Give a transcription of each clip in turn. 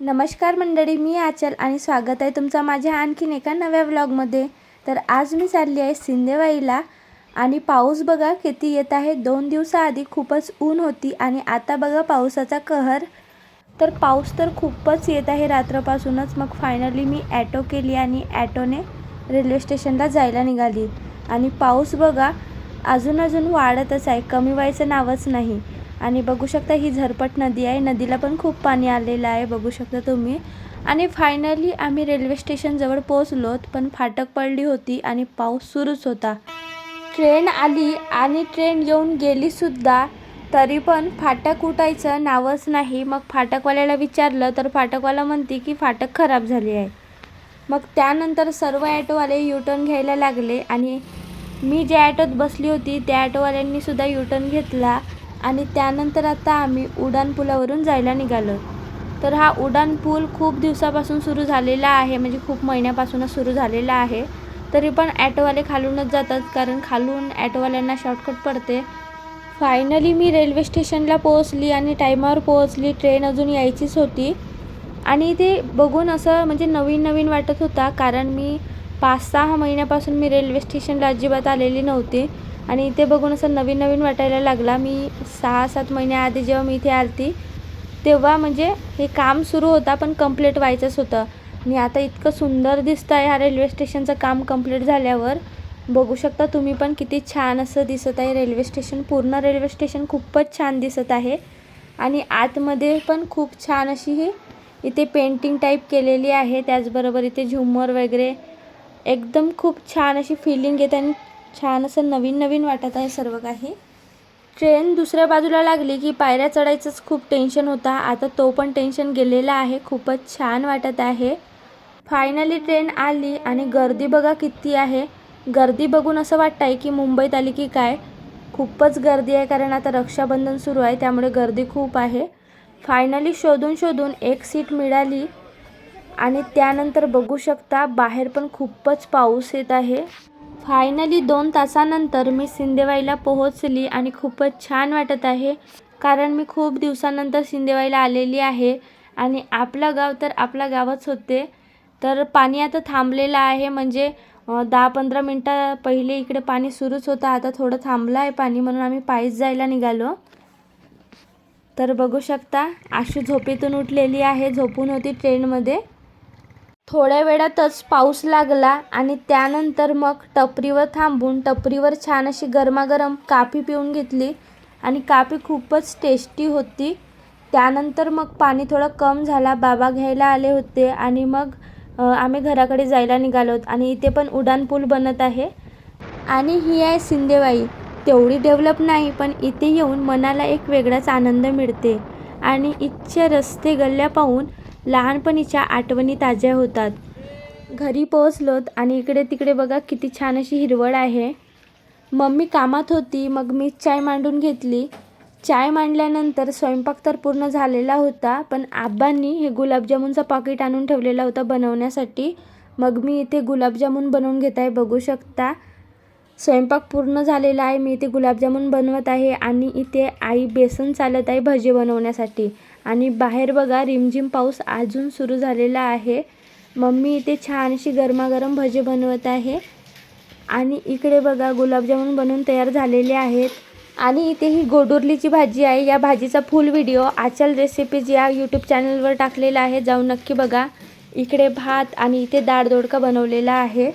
नमस्कार मंडळी मी आचल आणि स्वागत आहे तुमचा माझ्या आणखीन एका नव्या व्लॉगमध्ये तर आज मी चालली आहे सिंदेवाईला आणि पाऊस बघा किती येत आहे. दोन दिवसाआधी खूपच ऊन होती आणि आता बघा पावसाचा कहर. तर पाऊस तर खूपच येत आहे रात्रपासूनच. मग फायनली मी ॲटो केली आणि ॲटोने रेल्वे स्टेशनला जायला निघाली. आणि पाऊस बघा अजून अजून वाढतच आहे. कमी व्हायचं नावच नाही. आणि बघू शकता ही झरपट नदी आहे. नदीला पण खूप पाणी आलेलं आहे बघू शकता तुम्ही. आणि फायनली आम्ही रेल्वे स्टेशनजवळ पोहोचलोत पण फाटक पडली होती आणि पाऊस सुरूच होता. ट्रेन आली आणि ट्रेन येऊन गेलीसुद्धा तरी पण फाटक उठायचं नावच नाही. मग फाटकवाल्याला विचारलं तर फाटकवाला म्हणते की फाटक खराब झाली आहे. मग त्यानंतर सर्व ॲटोवाले यूटर्न घ्यायला लागले आणि मी ज्या ॲटोत बसली होती त्या ॲटोवाल्यांनीसुद्धा यूटर्न घेतला. आणि त्यानंतर आता आम्ही उडाणपुलावरून जायला निघालो. तर हा उडाणपूल खूप दिवसापासून सुरू झालेला आहे म्हणजे खूप महिन्यापासूनच सुरू झालेला आहे. तरी पण ॲटोवाले खालूनच जातात कारण खालून ॲटोवाल्यांना शॉर्टकट पडते. फायनली मी रेल्वे स्टेशनला पोहोचली आणि टायमावर पोहोचली ट्रेन अजून यायचीच होती. आणि ते बघून असं म्हणजे नवीन नवीन वाटत होता कारण मी पाच सहा महिन्यापासून मी रेल्वे स्टेशनला अजिबात आलेली नव्हती. आणि इथे बघून असं नवीन नवीन वाटायला लागला. मी सहा सात महिन्याआधी जेव्हा मी इथे आलती तेव्हा म्हणजे हे काम सुरू होता पण कंप्लीट व्हायचंच होतं. आणि आता इतकं सुंदर दिसतं आहे हा रेल्वे स्टेशनचं काम कंप्लीट झाल्यावर. बघू शकता तुम्ही पण किती छान असं दिसत आहे. रेल्वे स्टेशन पूर्ण रेल्वे स्टेशन खूपच छान दिसत आहे. आणि आतमध्ये पण खूप छान अशी ही इथे पेंटिंग टाईप केलेली आहे. त्याचबरोबर इथे झुमर वगैरे. एकदम खूप छान अशी फिलिंग येते आणि छान असं नवीन नवीन वाटत आहे सर्व काही. ट्रेन दुसऱ्या बाजूला लागली की पायऱ्या चढायचंच खूप टेन्शन होता. आता तो पण टेन्शन गेलेला आहे. खूपच छान वाटत आहे. फायनली ट्रेन आली आणि गर्दी बघा किती आहे. गर्दी बघून असं वाटतं आहे की मुंबईत आली की काय? खूपच गर्दी आहे कारण आता रक्षाबंधन सुरू आहे त्यामुळे गर्दी खूप आहे. फायनली शोधून शोधून एक सीट मिळाली आणि त्यानंतर बघू शकता बाहेर पण खूपच पाऊस येत आहे. फायनली दोन तासानंतर मी सिंदेवाईला पोहोचली आणि खूपच छान वाटत आहे. कारण मी खूप दिवसानंतर सिंदेवाईला आलेली आहे आणि आपलं गाव तर आपला गावच होते. तर पाणी आता थांबलेलं आहे. म्हणजे दहा पंधरा मिनटं पहिले इकडे पाणी सुरूच होतं. आता थोडं थांबलं आहे पाणी म्हणून आम्ही पायीच जायला निघालो. तर बघू शकता आशू झोपेतून उठलेली आहे. झोपून होती ट्रेनमध्ये थोड्या वेळातच पाऊस लागला आणि त्यानंतर मग टपरीवर थांबून टपरीवर छान अशी गरमागरम काफी पिऊन घेतली आणि काफी खूपच टेस्टी होती. त्यानंतर मग पाणी थोडं कम झाला. बाबा घ्यायला आले होते आणि मग आम्ही घराकडे जायला निघालो आणि इथे पण उड्डाण पूल बनत आहे. आणि ही आहे सिंदेवाई तेवढी डेव्हलप नाही पण इथे येऊन मनाला एक वेगळाच आनंद मिळते. आणि इथचे रस्ते गल्ल्या पाहून लहानपणीच्या आठवणी ताज्या होतात. घरी पोहोचलोत आणि इकडे तिकडे बघा किती छान अशी हिरवळ आहे. मम्मी कामात होती मग मी चाय मांडून घेतली. चाय मांडल्यानंतर स्वयंपाक तर पूर्ण झालेला होता पण आबांनी हे गुलाबजामुनचं पाकिट आणून ठेवलेला होता बनवण्यासाठी. मग मी इथे गुलाबजामुन बनवून घेत आहे बघू शकता. स्वयंपाक पूर्ण झालेला आहे मी इथे गुलाबजामुन बनवत आहे आणि इथे आई बेसन चालत आहे भजे बनवण्यासाठी. आणि बाहेर बघा रिमझिम पाऊस अजून सुरू झालेला आहे. मम्मी इथे छान अशी गरमागरम भजे बनवत आहे. आणि इकडे बघा गुलाबजामुन बनवून तयार झालेले आहेत. आणि इथे ही गोडुरलीची भाजी आहे. या भाजीचा फुल व्हिडिओ आचल रेसिपीज या यूट्यूब चॅनलवर टाकलेला आहे. जाऊन नक्की बघा. इकडे भात आणि इथे डाळ दोडका बनवलेला आहे.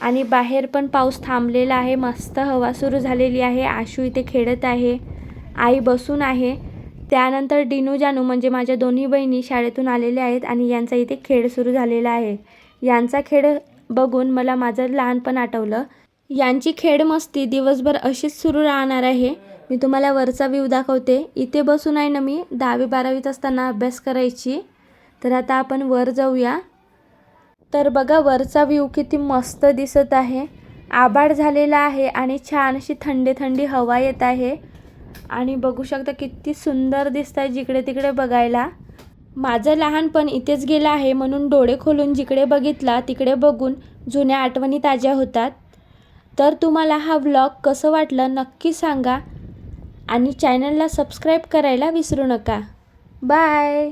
आणि बाहेर पण पाऊस थांबलेला आहे. मस्त हवा सुरू झालेली आहे. आशू इथे खेळत आहे. आई बसून आहे. त्यानंतर डिनू जानू म्हणजे माझ्या दोन्ही बहिणी शाळेतून आलेल्या आहेत आणि यांचा इथे खेळ सुरू झालेला आहे. यांचा खेळ बघून मला माझं लहानपण आठवलं. यांची खेळ मस्ती दिवसभर अशीच सुरू राहणार आहे. मी तुम्हाला वरचा व्ह्यू दाखवते. इथे बसून आहे ना मी दहावी बारावीत असताना अभ्यास करायची. तर आता आपण वर जाऊया. तर बघा वरचा व्ह्यू किती मस्त दिसत आहे. आभाळ झालेला आहे आणि छान अशी थंडी थंडी हवा येत आहे. आणि बघू शकता किती सुंदर दिसत आहे जिकडे तिकडे बघायला. माझं लहानपण इथेच गेलं आहे म्हणून डोळे खोलून जिकडे बघितला तिकडे बघून जुन्या आठवणी ताज्या होतात. तर तुम्हाला हा व्लॉग कसं वाटलं नक्की सांगा आणि चॅनलला सबस्क्राईब करायला विसरू नका. बाय!